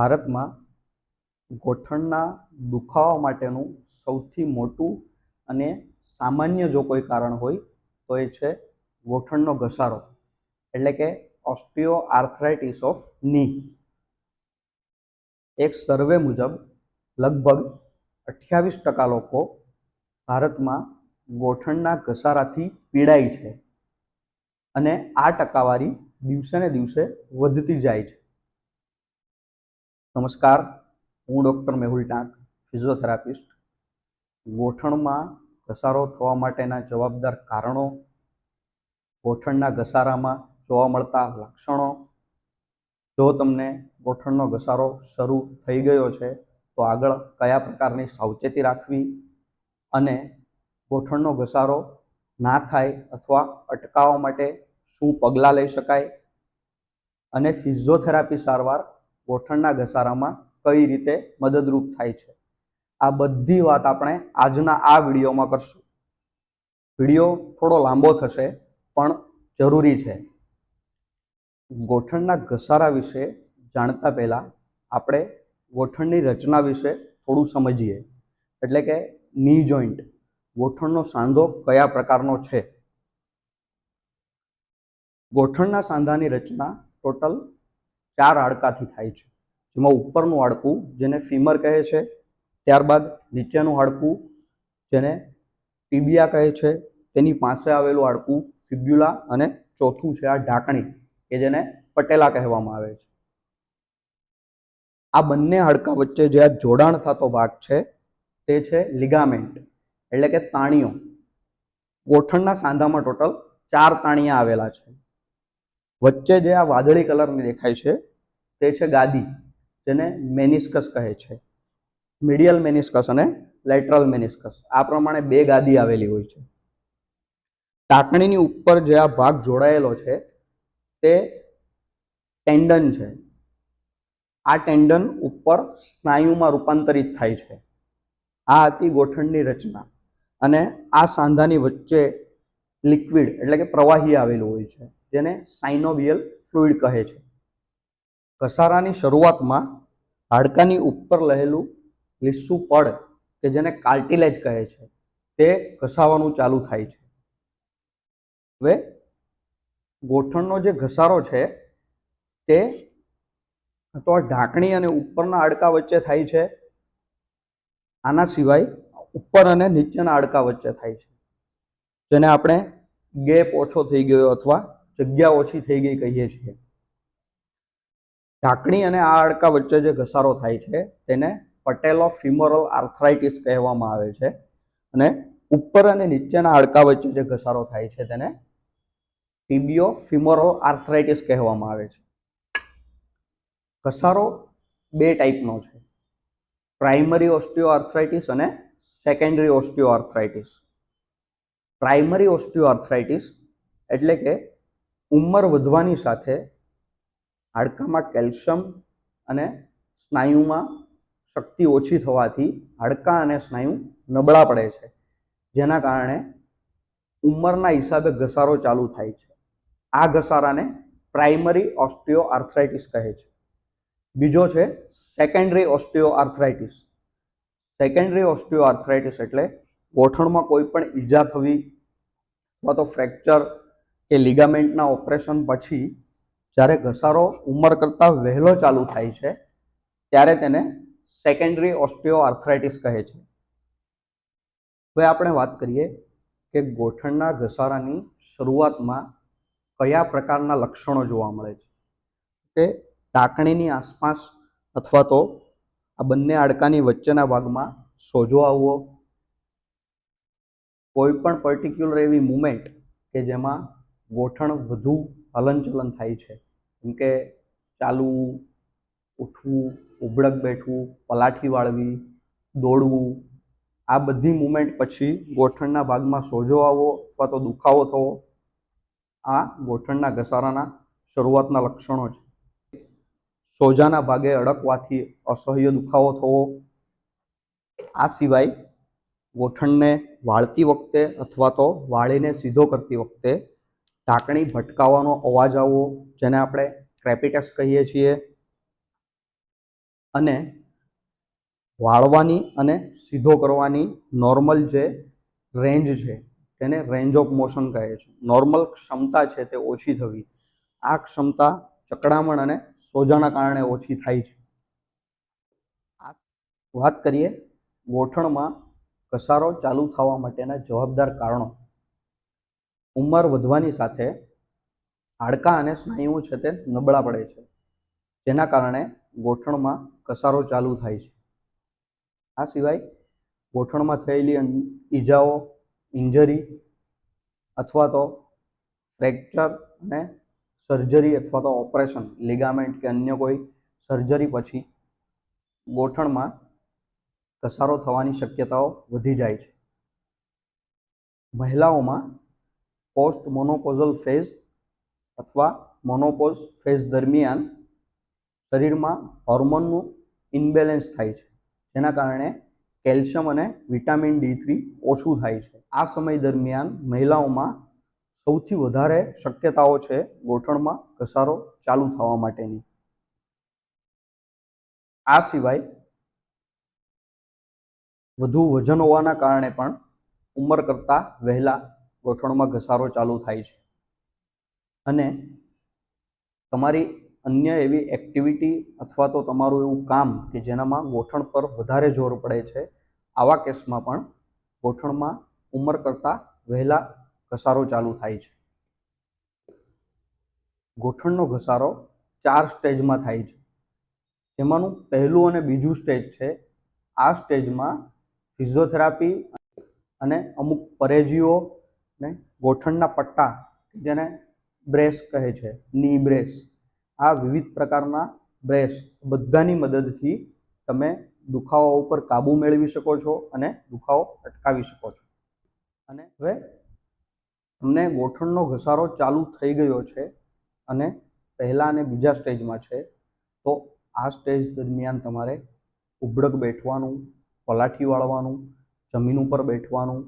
ભારતમાં ગોઠણના દુખાવા માટેનું સૌથી મોટું અને સામાન્ય જો કોઈ કારણ હોય, તો એ છે ગોઠણનો ઘસારો, એટલે કે ઓસ્ટિયો આર્થરાઇટિસ ઓફની. એક સર્વે મુજબ, લગભગ અઠ્યાવીસ ટકા લોકો ભારતમાં ગોઠણના ઘસારાથી પીડાય છે અને આ ટકાવારી દિવસે ને દિવસે વધતી જાય છે. નમસ્કાર, હું ડૉક્ટર મેહુલ ટાંક, ફિઝિયોથેરાપિસ્ટ. ગોઠણમાં ઘસારો થવા માટેના જવાબદાર કારણો, ગોઠણના ઘસારામાં જોવા મળતા લક્ષણો. જો તમને ગોઠણનો ઘસારો શરૂ થઈ ગયો છે, તો આગળ કયા પ્રકારની સાવચેતી રાખવી અને ગોઠણનો ઘસારો ના થાય અથવા અટકાવવા માટે શું પગલાં લઈ શકાય? અને ફિઝિયોથેરાપી સારવાર ગોઠણના ઘસારામાં કઈ રીતે મદદરૂપ થાય છે? આ બધી વાત આપણે આજના આ વિડીયોમાં કરશું. વીડિયો થોડો લાંબો થશે, પણ જરૂરી છે. ગોઠણના ઘસારા વિશે જાણતા પહેલાં આપણે ગોઠણની રચના વિશે થોડું સમજીએ. એટલે કે ની જોઈન્ટ ગોઠણનો સાંધો કયા પ્રકારનો છે? ગોઠણના સાંધાની રચના ટોટલ ચાર હાડકાથી થાય છે. જેમાં ઉપરનું હાડકું જેને ફીમર કહે છે, ત્યારબાદ નીચેનું હાડકું જેને ટીબિયા કહે છે, તેની પાસે આવેલું હાડકું ફિબ્યુલા અને ચોથું છે આ ઢાંકણી કે જેને પટેલા કહેવામાં આવે છે. આ બંને હાડકા વચ્ચે જે આ જોડાણ થતો ભાગ છે, તે છે લિગામેન્ટ, એટલે કે તાણીઓ. ગોઠણના સાંધામાં ટોટલ ચાર તાણિયા આવેલા છે. વચ્ચે જે આ વાદળી કલરની દેખાય છે તે છે ગાદી, જેને મેનિસ્કસ કહે છે. મિડિયલ મેનિસ્કસ અને લેટરલ મેનિસ્કસ. આ પ્રમાણે બે ગાદી આવેલી હોય છે. ટાંકણીની ઉપર જે આ ભાગ જોડાયેલો છે, તે ટેન્ડન છે. આ ટેન્ડન ઉપર સ્નાયુમાં રૂપાંતરિત થાય છે. આ હતી ગોઠણની રચના અને આ સાંધાની વચ્ચે લિક્વિડ એટલે કે પ્રવાહી આવેલું હોય છે, જેને સાઇનોવિયલ ફ્લુઇડ કહે છે. ઘસારાની શરૂઆતમાં હાડકાની ઉપર રહેલું લીસું પડ કે જેને કાર્ટિલેજ કહે છે, તે ઘસાવાનું ચાલુ થાય છે. હવે ગોઠણનો જે ઘસારો છે, તે તો ઢાંકણી અને ઉપરના હાડકા વચ્ચે થાય છે. આના સિવાય ઉપર અને નીચેના હાડકા વચ્ચે થાય છે. જેને આપણે ગેપ ઓછો થઈ ગયો અથવા જગ્યા ઓછી થઈ ગઈ કહીએ છીએ. ઢાંકણી અને આ હાડકા વચ્ચે જે ઘસારો થાય છે, તેને પટેલો ફિમોરલ આર્થરાઇટિસ કહેવામાં આવે છે. અને ઉપર અને નીચેના હાડકા વચ્ચે જે ઘસારો થાય છે, તેને ટીબીઓ ફિમોરલ આર્થરાઇટિસ કહેવામાં આવે છે. ઘસારો બે ટાઈપનો છે. પ્રાઇમરી ઓસ્ટિયો આર્થરાઇટિસ અને secondary osteoarthritis primary osteoarthritis એટલે કે ઉંમર વધવાની સાથે હાડકામાં કેલ્શિયમ અને સ્નાયુમાં શક્તિ ઓછી થવાથી હાડકાં અને સ્નાયુ નબળા પડે છે. જેના કારણે ઉંમરના હિસાબે ઘસારો ચાલુ થાય છે. આ ઘસારાને પ્રાઇમરી ઓસ્ટિયો આર્થરાઇટિસ કહે છે. બીજો છે secondary osteoarthritis secondary osteoarthritis એટલે ગોઠણમાં કોઈ પણ ઈજા થવી અથવા તો ફ્રેક્ચર કે લિગામેન્ટના ઓપરેશન પછી જ્યારે ઘસારો ઉંમર કરતાં વહેલો ચાલુ થાય છે, ત્યારે તેને સેકન્ડરી ઓસ્ટિયો આર્થરાઇટિસ કહે છે. હવે આપણે વાત કરીએ કે ગોઠણના ઘસારાની શરૂઆતમાં કયા પ્રકારના લક્ષણો જોવા મળે છે? કે ટાંકણીની આસપાસ અથવા તો આ બંને હાડકાની વચ્ચેના ભાગમાં સોજો આવવો, કોઈ પણ પર્ટિક્યુલર એવી મુમેન્ટ કે જેમાં ગોઠણ વધુ હલનચલન થાય છે. જેમ કે ચાલવું, ઉઠવું ઉભળક બેઠવું, પલાઠી વાળવી, દોડવું, આ બધી મુમેન્ટ પછી ગોઠણના ભાગમાં સોજો આવવો અથવા તો દુખાવો થવો, આ ગોઠણના ઘસારાના શરૂઆતના લક્ષણો છે. સોજાના ભાગે અડકવાથી અસહ્ય દુખાવો થવો, આ સિવાય ગોઠણને વાળતી વખતે અથવા તો વાળીને સીધો કરતી વખતે ઢાંકણી ભટકાવાનો અવાજ આવવો, જેને આપણે ક્રેપિટસ કહીએ છીએ. અને વાળવાની અને સીધો કરવાની નોર્મલ જે રેન્જ છે, તેને રેન્જ ઓફ મોશન કહે છે. નોર્મલ ક્ષમતા છે તે ઓછી થવી. આ ક્ષમતા ચકડામણ અને સોજાના કારણે ઓછી થાય છે. આ વાત કરીએ ગોઠણમાં ઘસારો ચાલુ થવા માટેના જવાબદાર કારણો. ઉંમર વધવાની સાથે હાડકાં અને સ્નાયુઓ છે તે નબળા પડે છે, જેના કારણે ગોઠણમાં ઘસારો ચાલુ થાય છે. આ સિવાય ગોઠણમાં થયેલી ઈજાઓ, ઇન્જરી અથવા તો ફ્રેક્ચર અને સર્જરી અથવા તો ઓપરેશન, લિગામેન્ટ કે અન્ય કોઈ સર્જરી પછી ગોઠણમાં ઘસારો થવાની શક્યતાઓ વધી જાય છે. મહિલાઓમાં પોસ્ટ મોનોપોઝલ ફેઝ અથવા મોનોપોઝ ફેઝ દરમિયાન શરીરમાં હોર્મોનનું ઇનબેલેન્સ થાય છે, જેના કારણે કેલ્શિયમ અને વિટામિન ડી થ્રી ઓછું થાય છે. આ સમય દરમિયાન મહિલાઓમાં સૌથી વધારે શક્યતાઓ છે ગોઠણમાં ઘસારો ચાલુ થવા માટેની. આ સિવાય વધુ વજન હોવાના કારણે પણ ઉંમર કરતાં વહેલા ગોઠણમાં ઘસારો ચાલુ થાય છે. અને તમારી અન્ય એવી એક્ટિવિટી અથવા તો તમારું એવું કામ કે જેનામાં ગોઠણ પર વધારે જોર પડે છે, આવા કેસમાં પણ ગોઠણમાં ઉંમર કરતાં વહેલા ઘસારો ચાલુ થાય છે. ગોઠણનો ઘસારો ચાર સ્ટેજમાં થાય છે. જેમાંનું પહેલું અને બીજું સ્ટેજ છે, આ સ્ટેજમાં ફિઝિયોથેરાપી અને અમુક પરેજીઓ ને ગોઠણના પટ્ટા જેને બ્રેસ કહે છે, ની બ્રેસ. આ વિવિધ પ્રકારના બ્રેસ બધાની મદદથી તમે દુખાવા ઉપર કાબુ મેળવી શકો છો અને દુખાવો અટકાવી શકો છો. અને હવે તમને ગોઠણનો ઘસારો ચાલુ થઈ ગયો છે અને પહેલા અને બીજા સ્ટેજમાં છે, તો આ સ્ટેજ દરમિયાન તમારે ઉબડક બેઠવાનું, પલાઠી વાળવાનું, જમીન ઉપર બેઠવાનું,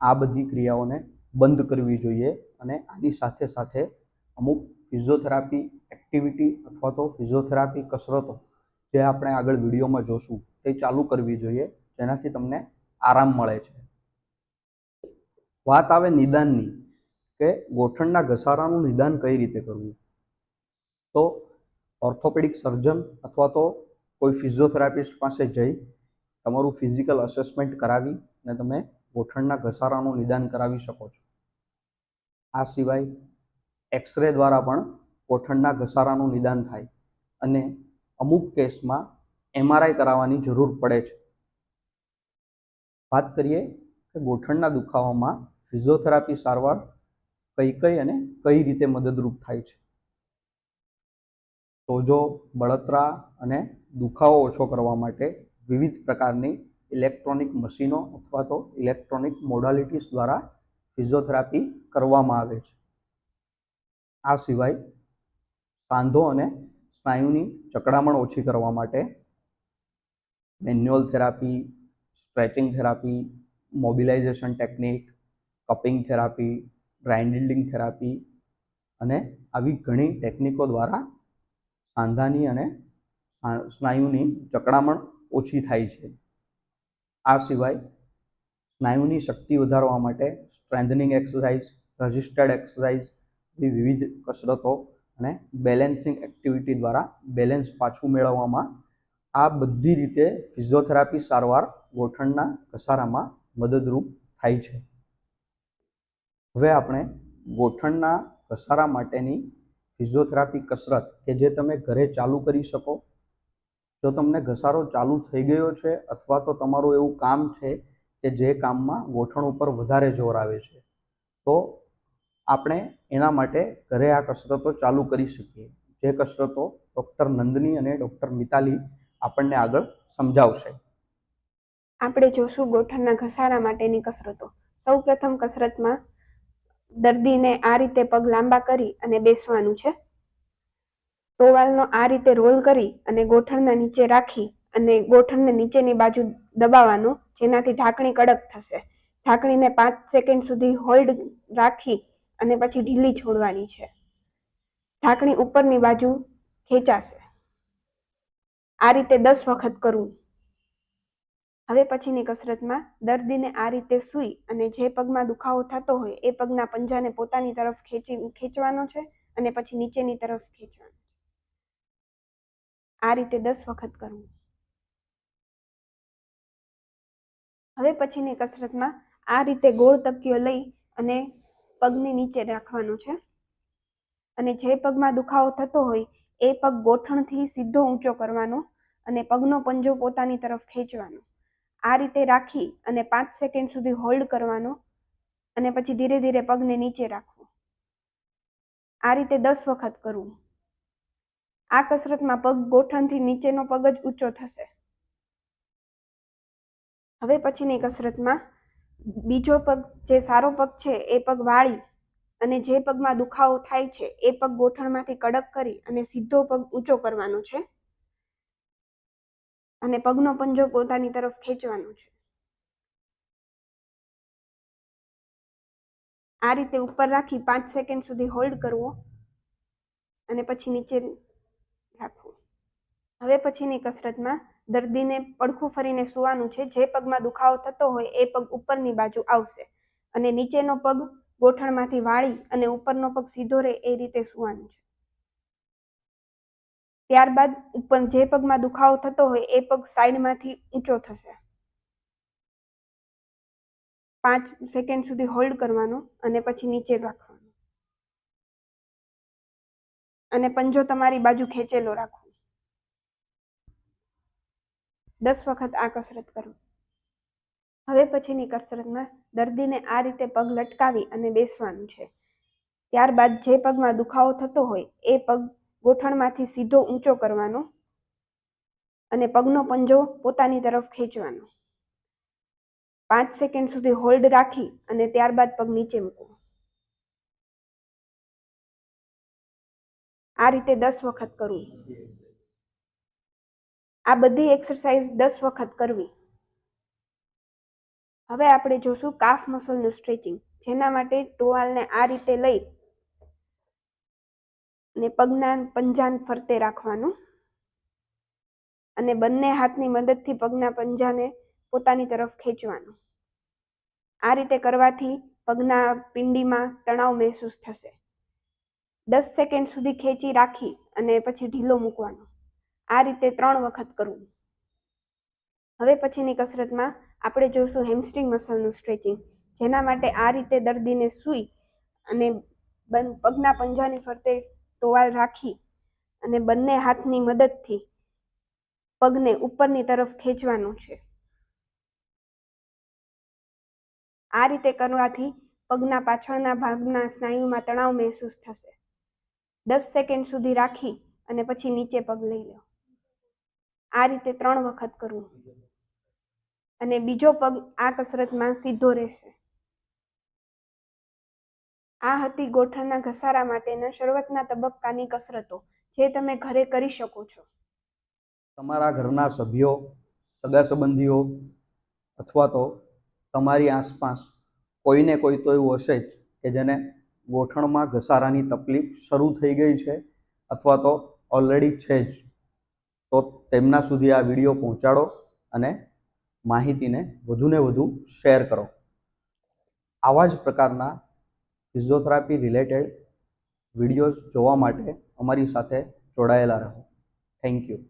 આ બધી ક્રિયાઓને બંધ કરવી જોઈએ અને આની સાથે સાથે અમુક ફિઝિયોથેરાપી એક્ટિવિટી અથવા તો ફિઝિયોથેરાપી કસરતો જે આપણે આગળ વિડીયોમાં જોશું તે ચાલુ કરવી જોઈએ, જેનાથી તમને આરામ મળે છે. વાત આવે નિદાનની કે ગોઠણના ઘસારાનું નિદાન કઈ રીતે કરવું? તો ઓર્થોપેડિક સર્જન અથવા તો કોઈ ફિઝિયોથેરાપિસ્ટ પાસે જઈ તમારું ફિઝિકલ અસેસમેન્ટ કરાવી અને તમે ગોઠણના ઘસારાનું નિદાન કરાવી શકો છો. આ સિવાય એક્સરે દ્વારા પણ ગોઠણના ઘસારાનું નિદાન થાય અને અમુક કેસમાં એમઆરઆઈ કરાવવાની જરૂર પડે છે. વાત કરીએ કે ગોઠણના દુખાવામાં ફિઝિયોથેરાપી સારવાર કઈ કઈ અને કઈ રીતે મદદરૂપ થાય છે. સોજો, બળતરા અને દુખાવો ઓછો કરવા માટે વિવિધ પ્રકારની ઇલેક્ટ્રોનિક મશીનો અથવા તો ઇલેક્ટ્રોનિક મોડાલિટીસ દ્વારા ફિઝિયોથેરાપી કરવામાં આવે છે. આ સિવાય સાંધો અને સ્નાયુની ચકડામણ ઓછી કરવા માટે manual therapy, stretching therapy, mobilization technique, cupping therapy, grinding therapy અને આવી ઘણી ટેકનિકો દ્વારા સાંધાની અને સ્નાયુની ચકડામણ ઓછી થાય છે. આ સિવાય સ્નાયુની શક્તિ વધારવા માટે સ્ટ્રેન્થનિંગ એક્સરસાઇઝ રજિસ્ટર્ડ એક્સરસાઇઝ વિવિધ કસરતો અને બેલેન્સિંગ એક્ટિવિટી દ્વારા બેલેન્સ પાછું મેળવવામાં આ બધી રીતે ફિઝિયોથેરાપી સારવાર ગોઠણના ઘસારામાં મદદરૂપ થાય છે. હવે આપણે ગોઠણના ઘસારા માટેની ફિઝિયોથેરાપી કસરત કે જે તમે ઘરે ચાલુ કરી શકો જો તમને ઘસારો ચાલુ થઈ ગયો છે અથવા તો તમારું એવું કામ છે કે જે કામમાં ગોઠણ ઉપર વધારે જોર આવે છે. તો આપણે એના માટે ઘરે આ કસરતો ચાલુ કરી શકીએ. જે કસરતો ડૉક્ટર નંદની અને ડૉક્ટર મિતાલી આપણને આગળ સમજાવશે. આપણે જોશું ગોઠણના ઘસારા માટેની કસરતો. સૌપ્રથમ કસરતમાં દર્દીને આ રીતે પગ લાંબા કરી અને બેસવાનું છે. ટોવાલનો આ રીતે રોલ કરી અને ગોઠણના નીચે રાખી અને ગોઠણને નીચેની બાજુ દબાવવાનું, જેનાથી ઢાંકણી કડક થશે. ઢાંકણીને પાંચ સેકન્ડ સુધી હોલ્ડ રાખી અને પછી ઢીલી છોડવાની છે. ઢાંકણી ઉપરની બાજુ ખેંચાશે. આ રીતે દસ વખત કરવું હવે પછીની કસરતમાં દર્દીને આ રીતે સૂઈ અને જે પગમાં દુખાવો થતો હોય એ પગના પંજાને પોતાની તરફ ખેંચી, ખેંચવાનો છે અને પછી નીચેની તરફ ખેંચવાનો. આ રીતે દસ વખત કરવું. હવે પછીની કસરતમાં આ રીતે ગોળ તકીઓ લઈ અને પગની નીચે રાખવાનો છે. અને જે પગમાં દુખાવો થતો હોય, એ પગ ગોઠણથી સીધો ઊંચો કરવાનો અને પગનો પંજો પોતાની તરફ ખેંચવાનો. આ રીતે રાખી અને પાંચ સેકન્ડ સુધી હોલ્ડ કરવાનો અને પછી ધીરે ધીરે પગને નીચે રાખવો. આ રીતે દસ વખત કરવું. આ કસરતમાં પગ ગોઠણથી નીચેનો પગ જ ઊંચો થશે. હવે પછીની કસરતમાં બીજો પગ જે સારો પગ છે એ પગ વાળી અને જે પગમાં દુખાવો થાય છે એ પગ ગોઠણમાંથી કડક કરી અને સીધો પગ ઊંચો કરવાનો છે. અને પગનો પંજો પોતાની તરફ ખેંચવાનો છે. આ રીતે ઉપર રાખી પાંચ સેકન્ડ સુધી હોલ્ડ કરવો અને પછી નીચે હવે પછીની કસરતમાં દર્દીને પડખું ફરીને સૂવાનું છે. જે પગમાં દુખાવો થતો હોય એ પગ ઉપરની બાજુ આવશે અને નીચેનો પગ ગોઠણમાંથી વાળી અને ઉપરનો પગ સીધો રહે એ રીતે સૂવાનું છે. ત્યારબાદ ઉપર જે પગમાં દુખાવો થતો હોય એ પગ સાઈડમાંથી ઊંચો થશે. પાંચ સેકન્ડ સુધી હોલ્ડ કરવાનો અને પછી નીચે રાખવાનો. અને પંજો તમારી બાજુ ખેંચેલો રાખવો દસ વખત આ કસરત કરો. હવે પછીની કસરતમાં દર્દીને આ રીતે પગ લટકાવી અને બેસવાનું છે. ત્યારબાદ જે પગમાં દુખાવો થતો હોય, એ પગ ગોઠણમાંથી સીધો ઊંચો કરવાનો અને પગનો પંજો પોતાની તરફ ખેંચવાનો. પાંચ સેકન્ડ સુધી હોલ્ડ રાખી અને ત્યારબાદ પગ નીચે મૂકવો. આ રીતે દસ વખત કરવું આ બધી એક્સરસાઇઝ દસ વખત કરવી. હવે આપણે જોશું કાફ મસલનું સ્ટ્રેચિંગ જેના માટે ટોવાલને આ રીતે લઈ ને પગના પંજાન ફરતે રાખવાનું. અને બંને હાથની મદદથી પગના પંજાને પોતાની તરફ ખેંચવાનું. આ રીતે કરવાથી પગના પિંડીમાં તણાવ મહેસૂસ થશે. દસ સેકન્ડ સુધી ખેંચી રાખી અને પછી ઢીલો મૂકવાનો. આ રીતે ત્રણ વખત કરવું. હવે પછીની કસરતમાં આપણે જોશું હેમસ્ટ્રિંગ મસલનું સ્ટ્રેચિંગ જેના માટે આ રીતે દર્દીને સૂઈ અને પગના પંજાની ફરતે ટોવાલ રાખી અને બંને હાથની મદદથી પગને ઉપરની તરફ ખેંચવાનું છે. આ રીતે કરવાથી પગના પાછળના ભાગના સ્નાયુમાં તણાવ મહેસૂસ થશે. દસ સેકન્ડ સુધી રાખી અને પછી નીચે પગ લઈ લો. આ રીતે ત્રણ વખત કરવું. અને બીજો પગ આ કસરતમાં સીધો રહેશે. આ હતી ગોઠણના ઘસારા માટેના શરૂઆતના તબક્કાની કસરતો, જે તમે ઘરે કરી શકો છો. તમારા ઘરના સભ્યો સગા સંબંધીઓ અથવા તો તમારી આસપાસ કોઈને કોઈ તો એવું હશે જ કે જેને ગોઠણમાં ઘસારાની તકલીફ શરૂ થઈ ગઈ છે અથવા તો ઓલરેડી છે જ. તો તેમના સુધી આ વીડિયો પહોંચાડો અને માહિતીને વધુને વધુ શેર કરો. આવા જ પ્રકારના ફિઝિયોથેરાપી રિલેટેડ વિડીયોઝ જોવા માટે અમારી સાથે જોડાયેલા રહો. Thank you.